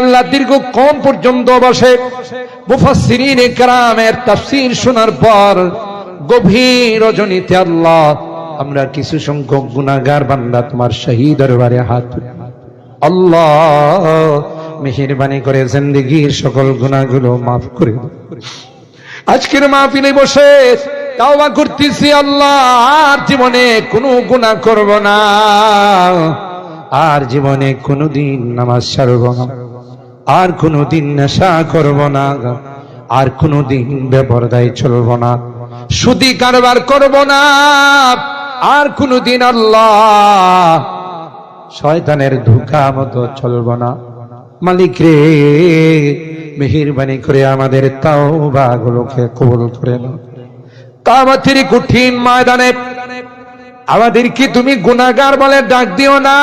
আল্লাহ দীর্ঘ কম পর্যন্ত বসে তাফসীর শোনার পর গভীর রজনীতে আল্লাহ, আমরা কিছু সংখ্যক গুনাহগার বান্দা তোমার শহীদ দরবারে হাত। আল্লাহ মেহেরবানি করে জিন্দেগীর সকল গুনাহগুলো মাফ করে আজকের মাহফিলে বসে তাওবা করতেছি আল্লাহ, আর জীবনে কোনো গুনাহ করব না আর জীবনে কোনোদিন নামাজ ছাড়ব না, আর কোনোদিন নেশা করব না, আর কোনোদিন বেপরদায় চলব না, সুদি কারবার করব না, আর কোনোদিন আল্লাহ শয়তানের ধোকা মতো চলব না। মালিক রে, মেহেরবানি করে আমাদের তাও গুলোকে কবল করে নাও। কামাতির কঠিন ময়দানে আমাদের কি তুমি গুনাগার বলে ডাক দিও না।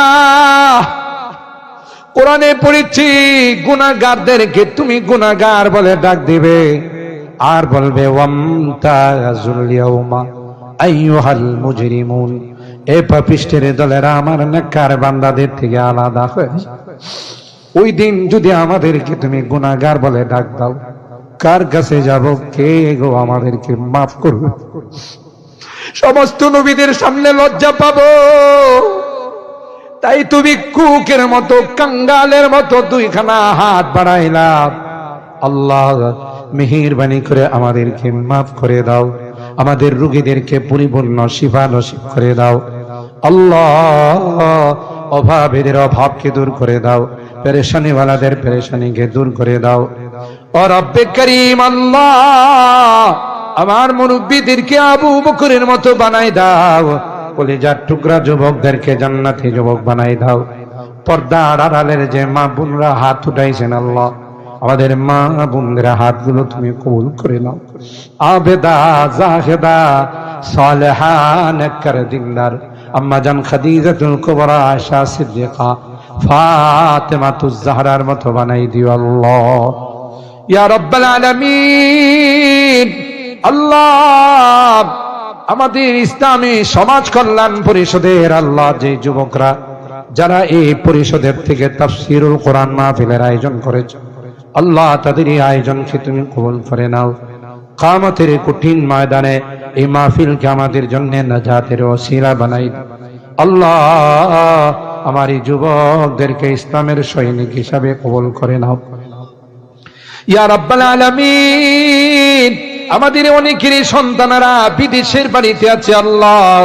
কোরআনে পড়েছি গুনাগারদেরকে তুমি গুনাগার বলে ডাক দিবে। আর বলবে আমার বান্দাদের থেকে আলাদা যদি আমাদেরকে তুমি বলে ডাক দাও, কার কাছে কে গো আমাদেরকে মাফ করবে? সমস্ত নবীদের সামনে লজ্জা পাবো। তাই তুমি কুকের মতো, কাঙ্গালের মতো দুইখানা হাত বাড়াইলাম আল্লাহ, মেহেরবানি করে আমাদেরকে মাফ করে দাও। আমাদের রুগীদেরকে পরিপূর্ণ শিফা নসিব করে দাও। আল্লাহ অভাবকে দূর করে দাও। পেরেশানিওয়ালাদের পেরেশানিকে দূর করে দাও। ও রব্বে আল্লাহ আমার মুরব্বীদেরকে আবু বকরের মতো বানাই দাও। কলিজার টুকরা যুবকদেরকে জান্নাতি যুবক বানাই দাও। পর্দা আড়ালের যে মা বোনরা হাত উঠাইছেন আল্লাহ, আমাদের মা বোনদের হাতগুলো তুমি কবুল করে নাও। আবেদা, জাহেদা সালেহা নেককার দিনদার আম্মা জান খাদিজাতুল কুবরা, আয়েশা সিদ্দিকা, ফাতেমাতুজ জাহরার মতো বানাই দিও আল্লাহ। ইয়া রব্বাল আলামিন আল্লাহ, আমাদের ইসলামী সমাজ কল্যাণ পরিষদের আল্লাহ যে যুবকরা, যারা এই পরিষদের থেকে তাফসিরুল কোরআন মাহফিলের আয়োজন করেছে, আল্লাহ তাদের এই আয়োজনকে তুমি কবুল করে নাও। কামতের কঠিন ময়দানে এই মাহফিলকে আমাদের জন্য নাজাতের ওসিলা বানাই। আল্লাহ, আমার এই যুবকদেরকে ইসলামের সৈনিক হিসাবে কবল করে নাও। ইয়া রাব্বাল আলামিন আমাদের অনেকেরই সন্তানারা বিদেশের বাড়িতে আছে, আল্লাহ।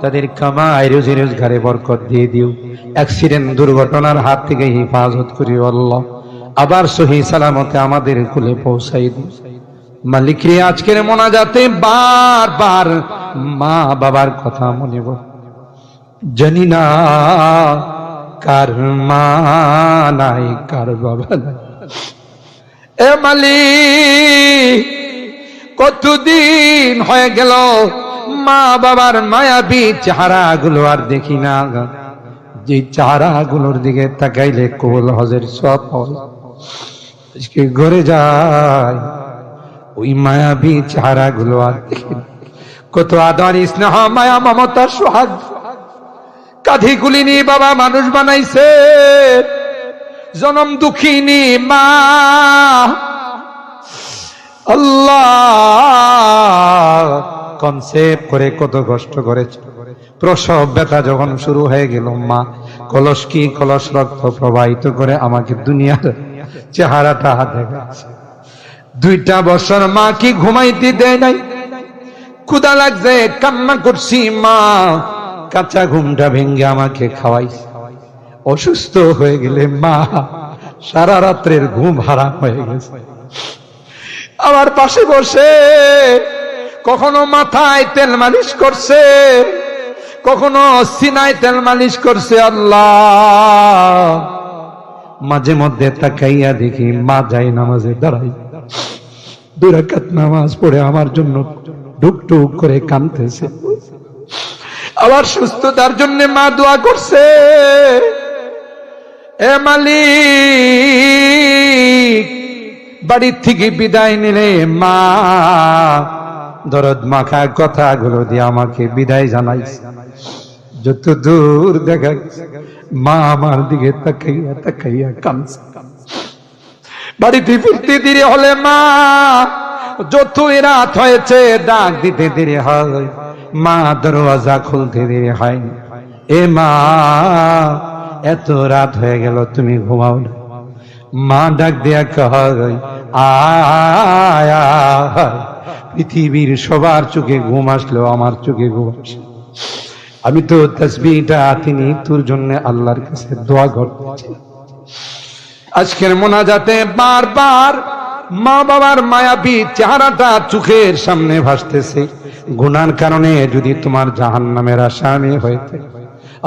তাদের কামাই, রুজি রোজগারে বরকত দিয়ে দিও। অ্যাক্সিডেন্ট, দুর্ঘটনার হাত থেকে হেফাজত করিও, আল্লাহ। আবার সহি সালামতে আমাদের কুলে পৌঁছাই দিও। মালিক রে আজকের মোনাজাতে বারবার মা বাবার কথা মনে জানি না কার মা নাই, কার বাবা নাই। এ মালিক কতদিন হয়ে গেল? মা বাবার মায়াবী চেহারা গুলো আর দেখি না যে চেহারা গুলোর দিকে তাকাইলে কোল হজের সব। আজকে ঘরে যায় ওই মায়াবী চেহারা গুলো আর দেখি কত আদর, স্নেহ, মায়া মমতার সোহাগ। কাঁধি নিয়ে বাবা মানুষ বানাইছে। জনম দুঃখিনী মা। আল্লাহ কনসেপ্ট করে কত কষ্ট করেছে। প্রসব ব্যথা যখন শুরু হয়ে গেল, মা, কলস কি কলস রক্ত প্রবাহিত করে আমাকে দুনিয়ার চেহারাটা দেখাচ্ছে দুইটা বছর মা কি ঘুমাইতে দেয় নাই? ক্ষুদা লাগছে, কান্না করছি, মা, কাঁচা ঘুমটা ভেঙ্গে আমাকে খাওয়াই অসুস্থ হয়ে গেলে মা, সারা রাত্রের ঘুম হারাম হয়ে গেছে। আমার পাশে বসে, কখনো মাথায় তেল মালিশ করছে, কখনো সিনায় তেল মালিশ করছে আল্লাহ। মাঝে মধ্যে তাকাইয়া দেখি মা যাই নামাজে দাঁড়াই। দুরাকাত নামাজ পড়ে আমার জন্য ডুক টুক করে কানতেছে আবার সুস্থতার জন্য মা দোয়া করছে, এ মালিক বাড়ির থেকে বিদায় নিলে, মা, দরদ মাখা কথাগুলো দিয়ে আমাকে বিদায় জানাইছে যত দূর দেখা মা আমার দিকে তাকাইয়া তাকাইয়া কাঁদছে। বাড়িতে ফিরতে দেরি হলে, মা, যতই রাত হয়েছে, ডাক দিতে দেরি হয়। মা, দরওয়াজা খুলতে দেরি হয়। এ মা, এত রাত হয়ে গেল, তুমি ঘুমাও না। মা ডাক দেয়া কয় আয়। পৃথিবীর সবার চোখে ঘুম আসলো, আমার চোখে ঘুম আসে। আমি তো তসবিটা তিনি তোর জন্য আল্লাহর কাছে দোয়া করতেছি আজকের মোনাজাতে বারবার মা বাবার মায়াবী চেহারাটা চোখের সামনে ভাসতেছে। গুনার কারণে যদি তোমার জাহান নামের আসামি হয়েছে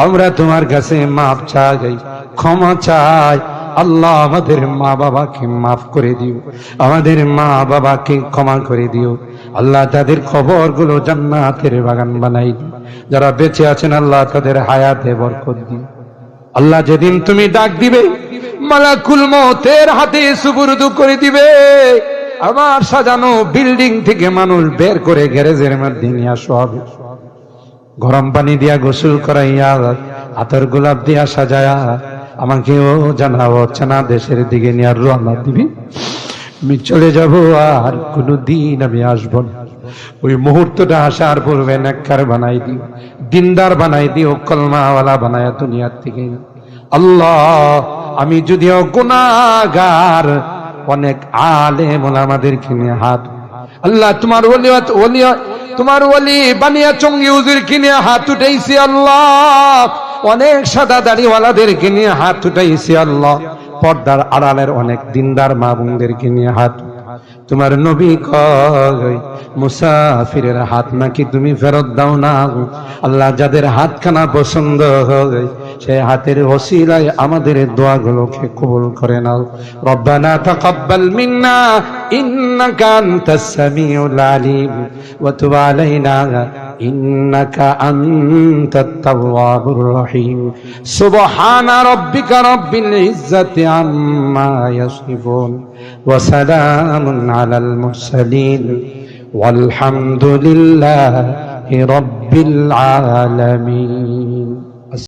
আমরা তোমার কাছে মাপ চাই, ক্ষমা চাই আল্লাহ আমাদের মা বাবাকে মাফ করে দিও। আমাদের মা বাবাকে ক্ষমা করে দিও। আল্লাহ তাদের খবরগুলো জান্নাতের বাগান বানাই দিও। যারা বেঁচে আছেন, আল্লাহ তাদের হায়াতে বরকত দিও। আল্লাহ যেদিন তুমি ডাক দিবে, মালাকুল মতের হাতে সুবুরদু করে দিবে। আমার সাজানো বিল্ডিং থেকে মানুষ বের করে গ্যারেজের মধ্যে নিয়ে আসো হবে। গরম পানি দিয়া গোসল করাইয়া, আতর গোলাপ দিয়া সাজায়া আমাকেও জানাব চেনা দেশের দিকে নিয়ে আর দিবি। আমি চলে যাব আর কোনো দিন আমি আসব না। ওই মুহূর্তটা আসার পূর্বে নেককার বানাই দিও, দিনদার বানাই দিও, কলমাওয়ালা বানায় দুনিয়ার থেকে আল্লাহ, আমি যদিও গুনাহগার, অনেক আলেম আমাদেরকে নিয়ে হাত আল্লাহ, তোমার ওলি ওলি, তোমার ওলি বানিয়া চঙ্গি উজুর কিনে হাত উঠেছি আল্লাহ। অনেক সাদা দাড়িওয়ালাদেরকে নিয়ে হাত উঠাইছি আল্লাহ। পর্দার আড়ালের অনেক দিনদার মা বোনদেরকে নিয়ে হাত তোমার নবী কয়, মুসাফিরের হাত নাকি তুমি ফেরত দাও না আল্লাহ যাদের হাতখানা পছন্দ হয় সেই হাতের ওসিলায় আমাদের দোয়াগুলোকে কবুল করে নাও। রব্বানা তাকাব্বাল মিন্না, ইন্নাকা আনতাস সামিউল আলিম, ওয়া তুব আলাইনা, ইন্নাকা আনতাত তাওয়াবুর রহিম। সুবহানা রাব্বিকা রাব্বিল ইজ্জাতি আম্মা ইয়াসিফুন, ওয়া على المرسلين والحمد لله رب العالمين.